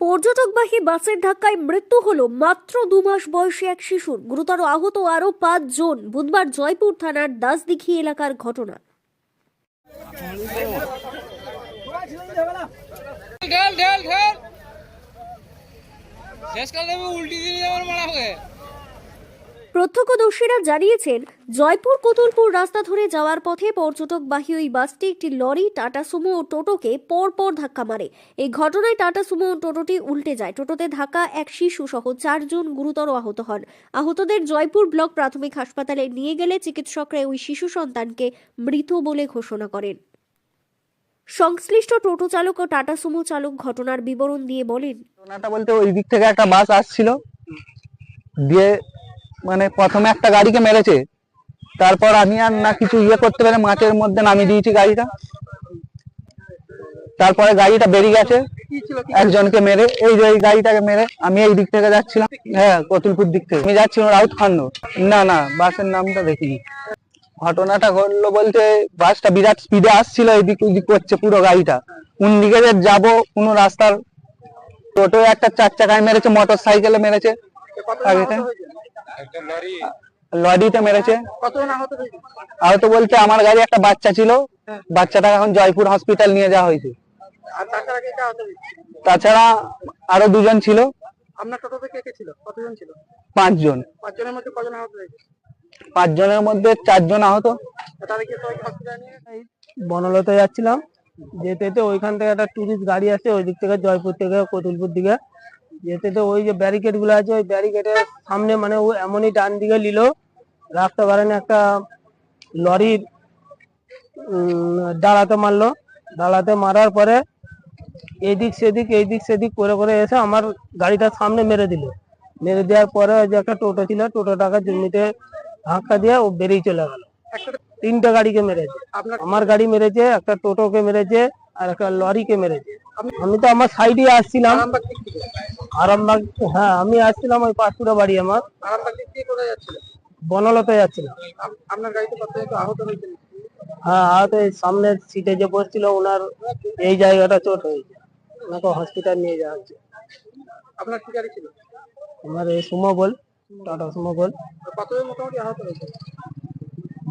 পর্যটকবাহী বাসের ধাক্কায় মৃত্যু হল মাত্র দু মাস বয়সী এক শিশুর। গুরুতর আহত আরও পাঁচ জন বুধবার জয়পুর থানার দাসদিঘি এলাকার ঘটনা। উল্টি দিয়ে প্রত্যক্ষদর্শীরা জানিয়েছেন, জয়পুর কোতুলপুর রাস্তা ধরে যাওয়ার পথে পর্যটকবাহী ওই বাসটি একটি লরি, টাটা সুমো ও টোটোকে পরপর ধাক্কা মারে। এই ঘটনায় টাটা সুমো ও টোটোটি উল্টে যায়। টোটোতে ধাক্কা এক শিশু সহ চারজন গুরুতর আহত হন। আহতদের জয়পুর ব্লক প্রাথমিক হাসপাতালে নিয়ে গেলে চিকিৎসকরা ওই শিশু সন্তানকে মৃত বলে ঘোষণা করেন। সংশ্লিষ্ট টোটো চালক ও টাটা সুমো চালক ঘটনার বিবরণ দিয়ে বলেন, ঘটনাটা বলতে ওই দিক থেকে একটা বাস আসছিল। দিয়ে মানে প্রথমে একটা গাড়িকে মেরেছে। তারপর আমি আর না কিছু ইয়ে করতে পারে মাঠের মধ্যে নামিয়ে দিয়েছি গাড়িটা। তারপরে গাড়িটা বেরিয়ে গেছে, একজনকে মেরে, এই যে এই গাড়িটাকে মেরে আমি এই দিক থেকে যাচ্ছিলাম। হ্যাঁ কতুলপুর দিক থেকে। আমি যাচ্ছিলাম রাউত খান্ড। না না, বাসের নামটা দেখিনি। ঘটনাটা ঘটলো বলতে বাসটা বিরাট স্পিডে আসছিল, এদিক ওদিক করছে পুরো গাড়িটা। কোন দিকে যে যাব, কোনো রাস্তার টোটো একটা চার চাকায় মেরেছে মোটর সাইকেলে মেরেছে। লরিতে মেরেছে। আহত বলতে আমার গাড়ি একটা বাচ্চা ছিল। বাচ্চাটা এখন জয়পুর হসপিটাল নিয়ে যাওয়া হয়েছে। তাছাড়া আরও দুজন ছিল। আপনার টোটোতে কে কে ছিল? কতজন ছিল? পাঁচজন। পাঁচজনের মধ্যে কজন আহত হয়েছে? পাঁচজনের মধ্যে চারজন আহত। বনলতে যাচ্ছিলাম। যেতে যেতে ওইখান থেকে একটা টুরিস্ট গাড়ি আসছে ওই দিক থেকে জয়পুর থেকে কতুলপুর দিকে। যেতে যেতে ওই যে ব্যারিকেডগুলো আছে, ওই ব্যারিকেডের সামনে মানে ও এমনই ডান দিকে নিল। রাখতে পারেন একটা লরির ডালাতে মারলো। ডালাতে মারার পরে এদিক সেদিক, এইদিক সেদিক করে করে এসে আমার গাড়িটার সামনে মেরে দিল। মেরে দেওয়ার পরে যে একটা টোটো ছিল, টোটোটাকে জমিতে ধাক্কা দিয়ে ও বেরিয়ে চলে গেল। তিনটা গাড়িকে মেরেছে। আমার গাড়ি মেরেছে, একটা টোটোকে মেরেছে, আর একটা লরিকে মেরেছে। আমি তো আমার সাইডে আসছিলাম। আরামবাগ হ্যাঁ আমি আসছিলাম ওই পাঁচপুরা বাড়ি আমার। আরামবাগ থেকে কোথায় বনলতে যাচ্ছিলাম আপ- আপনার গাড়িতে আহত হ্যাঁ আর এই সামনের সিটে যে বসছিল ওনার এই জায়গাটা চোট হয়েছে। ওনাকে হসপিটাল নিয়ে যাওয়া হচ্ছে। আপনার কি গাড়ি ছিল? আমার এই সুমো বল টাটা সুমো বল কতজন মোটামুটি আহত হয়েছে?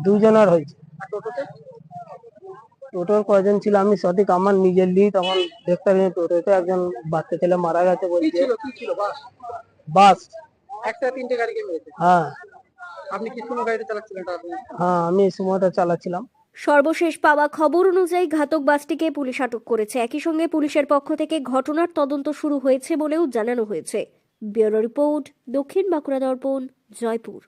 দুজনের হয়েছে। টোটোর কয়জন ছিল? আমি সঠিক আমার নিজের লিড তখন দেখতে পারিনি। টোটোতে একজন বাচ্চা ছেলে মারা গেছে কি বলছে ছিল? কি ছিল? বাস? বাস। একটা তিনটে গাড়িকে মেরেছে? হ্যাঁ। আপনি কি কোনো গাড়িতে চালাচ্ছিলেন এটা আপনি হ্যাঁ আমি সময়টা চালাচ্ছিলাম। সর্বশেষ পাওয়া খবর অনুযায়ী ঘাতক বাসটিকে পুলিশ আটক করেছে। একই সঙ্গে পুলিশের পক্ষ থেকে ঘটনার তদন্ত শুরু হয়েছে বলেও জানানো হয়েছে। ব্যুরো রিপোর্ট দক্ষিণ বাঁকুড়া দর্পণ জয়পুর।